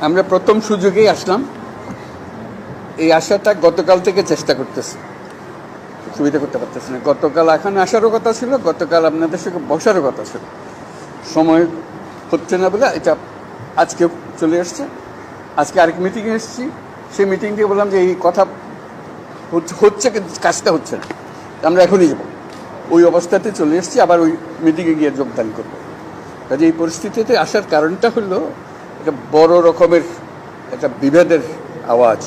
আমরা প্রথম সুযোগেই আসলাম। এই আশাটা গতকাল থেকে চেষ্টা করতেছি। সুবিধা করতে পারতেছি না। গতকাল এখানে আসারও কথা ছিল, গতকাল আপনাদের সঙ্গে বসারও কথা ছিল। সময় হচ্ছে না বলে এটা আজকে চলে এসছে আজকে আরেক মিটিংয়ে এসেছি। সেই মিটিং দিয়ে বললাম যে এই কথা হচ্ছে- কাজটা হচ্ছে না। আমরা এখনই যাব। ওই অবস্থাতে চলে এসেছি, আবার ওই মিটিংয়ে গিয়ে যোগদান করব। কাজে এই পরিস্থিতিতে আসার কারণটা হলো একটা বড় রকমের একটা বিভেদের আওয়াজ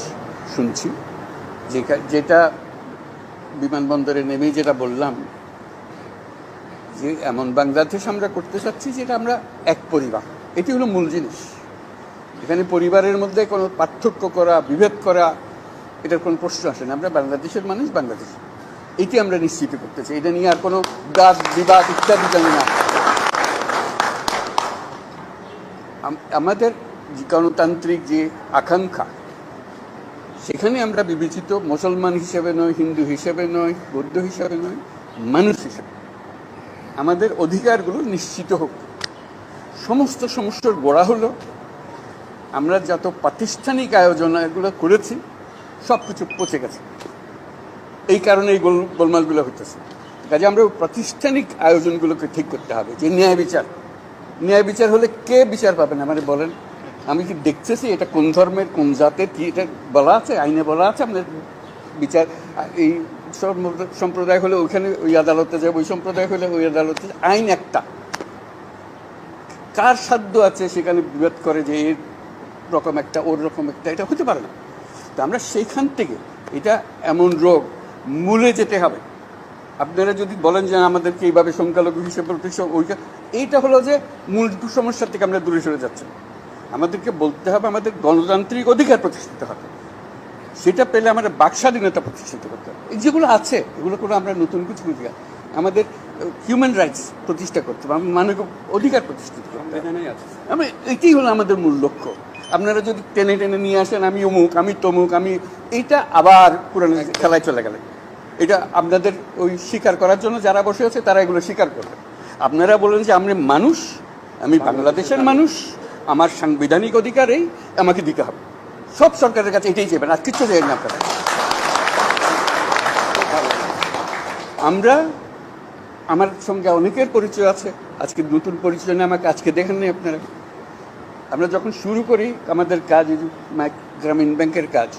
শুনছি। যেটা যেটা বিমানবন্দরে নেমেই যেটা বললাম, যে এমন বাংলাদেশ আমরা করতে চাচ্ছি যেটা আমরা এক পরিবার। এটি হলো মূল জিনিস। এখানে পরিবারের মধ্যে কোনো পার্থক্য করা, বিভেদ করা, এটার কোনো প্রশ্ন আসে না। আমরা বাংলাদেশের মানুষ বাংলাদেশ। এটি আমরা নিশ্চিত করতে চাই। এটা নিয়ে আর কোনো বাদ বিবাদ ইত্যাদি জানি না হয়। আম- আমাদের গণতান্ত্রিক যে আকাঙ্ক্ষা, সেখানে আমরা বিবেচিত মুসলমান হিসেবে নয়, হিন্দু হিসেবে নয়, বৌদ্ধ হিসেবে নয়, মানুষ হিসেবে আমাদের অধিকারগুলো নিশ্চিত হোক। সমস্ত সমস্যার গোড়া হলো, আমরা যত প্রাতিষ্ঠানিক আয়োজন এগুলো করেছি সব কিছু পচে গেছে। এই কারণে এই গোল গোলমালগুলো হতেছে কাজে আমরা প্রাতিষ্ঠানিক আয়োজনগুলোকে ঠিক করতে হবে, যে ন্যায় বিচার। ন্যায় বিচার হলে কে বিচার পাবেন আমাদের বলেন, আমি কি দেখতেছি এটা কোন ধর্মের, কোন জাতের? কি এটা বলা আছে? আইনে বলা আছে আপনার বিচার? এই সম্প্রদায় হলে ওইখানে, ওই আদালতে যাবে ওই সম্প্রদায় হলে ওই আদালতে আইন একটা। কার সাধ্য আছে সেখানে বিভেদ করে যে এর রকম একটা, ওর রকম একটা? এটা হতে পারে না। তো আমরা সেইখান থেকে, এটা এমন রোগ, মূলে যেতে হবে। আপনারা যদি বলেন যে আমাদেরকে এইভাবে সংখ্যালঘু হিসেবে প্রতিষ্ঠা- ওইটা এইটা হলো যে মূল সমস্যা থেকে আমরা দূরে সরে যাচ্ছি। আমাদেরকে বলতে হবে আমাদের গণতান্ত্রিক অধিকার প্রতিষ্ঠিত হবে। সেটা পেলে আমাদের বাক স্বাধীনতা প্রতিষ্ঠিত করতে হবে। এই যেগুলো আছে এগুলো করে আমরা নতুন কিছু না। আমাদের হিউম্যান রাইটস প্রতিষ্ঠা করতে হবে মানবিক অধিকার প্রতিষ্ঠিত করতে হবে। আমরা এটাই হলো আমাদের মূল লক্ষ্য। আপনারা যদি টেনে টেনে নিয়ে আসেন আমি অমুক আমি তমুক আমি এইটা আবার পুরানো খেলায় চলে গেলে। এটা আপনাদের ওই স্বীকার করার জন্য যারা বসে আছে, তারা এগুলো স্বীকার করবে। আপনারা বলেন যে আমি মানুষ, আমি বাংলাদেশের মানুষ, আমার সাংবিধানিক অধিকার এই আমাকে দিতে হবে। সব সরকারের কাছে এটাই চাইবেন, আর কিচ্ছু চাইবেন না আপনারা। আমরা, আমার সঙ্গে অনেকের পরিচয় আছে, আজকে নতুন পরিচয় নিয়ে আমাকে আজকে দেখেন নাই আপনারা। আমরা যখন শুরু করি, আমাদের কাজ গ্রামীণ ব্যাংকের কাজ,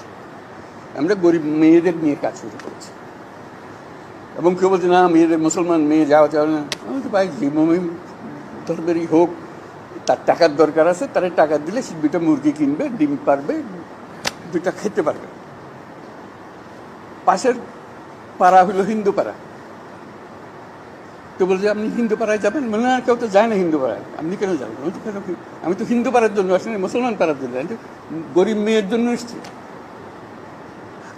আমরা গরিব মেয়েদের নিয়ে কাজ শুরু করেছি। এবং কেউ বলছে, না মেয়েদের মুসলমান মেয়ে যাওয়া যাবে না। আমি তো ভাই ধর্মেরই হোক, তার টাকার দরকার আছে, তার টাকা দিলে সে দুটা মুরগি কিনবে, ডিম পারবে দুটা খেতে পারবে। পাশের পাড়া হলো হিন্দু পাড়া। তো বলছে, আপনি হিন্দু পাড়ায় যাবেন? মানে না, কেউ তো যায় না হিন্দু পাড়ায়। আপনি কেন যাবেন? আমি তো হিন্দু পাড়ার জন্য আসিনি, মুসলমান পাড়ার জন্য। গরিব মেয়ের জন্য এসেছি।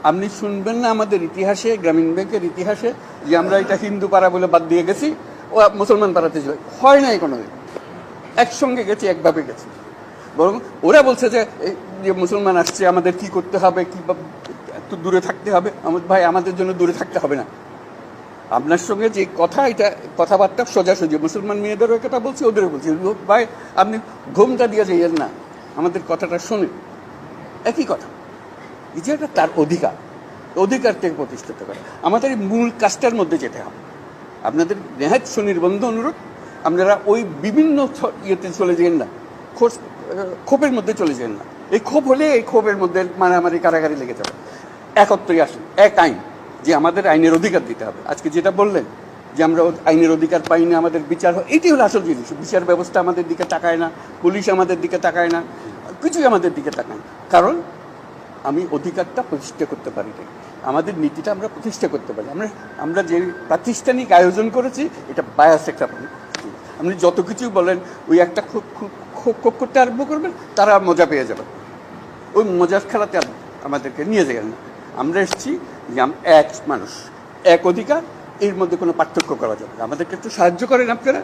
আপনি শুনবেন না আমাদের ইতিহাসে, গ্রামীণ ব্যাংকের ইতিহাসে, যে আমরা এটা হিন্দু পাড়া বলে বাদ দিয়ে গেছি, ও মুসলমান পাড়াতে যাবে হয় নাই কোনোদিন। একসঙ্গে গেছি, একভাবে গেছি। বরং ওরা বলছে যে যে মুসলমান আসছে, আমাদের কি করতে হবে, কি একটু দূরে থাকতে হবে? আমার ভাই, আমাদের জন্য দূরে থাকতে হবে না। আপনার সঙ্গে যে কথা, এটা কথাবার্তা সোজাসুজি। মুসলমান মেয়েদেরও কথা বলছি, ওদেরও বলছি। ভাই, আপনি ঘুমটা দিয়ে যাইয়েন না। আমাদের কথাটা শুনে একই কথা। এই যে একটা তার অধিকার। অধিকার থেকে প্রতিষ্ঠিত করে। আমাদের মূল কাজটার মধ্যে যেতে হবে। আপনাদের নেহাত সুনির্বন্ধ অনুরোধ, আপনারা ওই বিভিন্ন ইয়েতে চলে যেন না, খোঁজ ক্ষোভের মধ্যে চলে যেন না। এই ক্ষোভ হলে এই ক্ষোভের মধ্যে মারামারি, কারাগারি লেগে যাবে। একত্রই আসুন, এক আইন, যে আমাদের আইনের অধিকার দিতে হবে। আজকে যেটা বললেন, যে আমরা আইনের অধিকার পাই না, আমাদের বিচার হয়, এটি হলো আসল জিনিস। বিচার ব্যবস্থা আমাদের দিকে তাকায় না, পুলিশ আমাদের দিকে তাকায় না, কিছুই আমাদের দিকে তাকায় না। কারণ আমি অধিকারটা প্রতিষ্ঠা করতে পারি না আমাদের নীতিটা আমরা প্রতিষ্ঠা করতে পারি। আমরা আমরা যে প্রাতিষ্ঠানিক আয়োজন করেছি, এটা বায়াস একটা আপনি যত কিছু বলেন, ওই একটা খুব খুব খুব করতে আরম্ভ করবেন, তারা মজা পেয়ে যাবে। ওই মজার খেলাতে আমাদেরকে নিয়ে যাবেন না। আমরা এসেছি, যে এক মানুষ, এক অধিকার, এর মধ্যে কোনো পার্থক্য করা যাবে। আমাদেরকে একটু সাহায্য করেন আপনারা।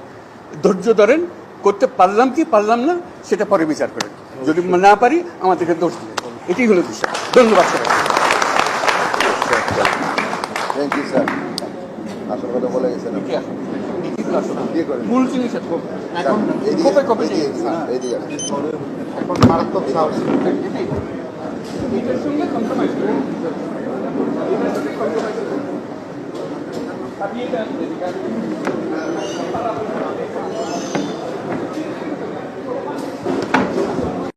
ধৈর্য ধরেন, করতে পারলাম কি পারলাম না, সেটা পরে বিচার করেন। যদি না পারি, আমাদেরকে দোষ দিলেন এটাই হলো বিষয়। ধন্যবাদ স্যার থ্যাংক ইউ স্যার আসল কথা বলে গেছেন। মূল জিনিস কবে কবে হ্যাঁ, এখন মারাত্মক সাহস এটার সঙ্গে কম্প্রোমাইজ করে এটার সাথে compromise করে। আপনি এটা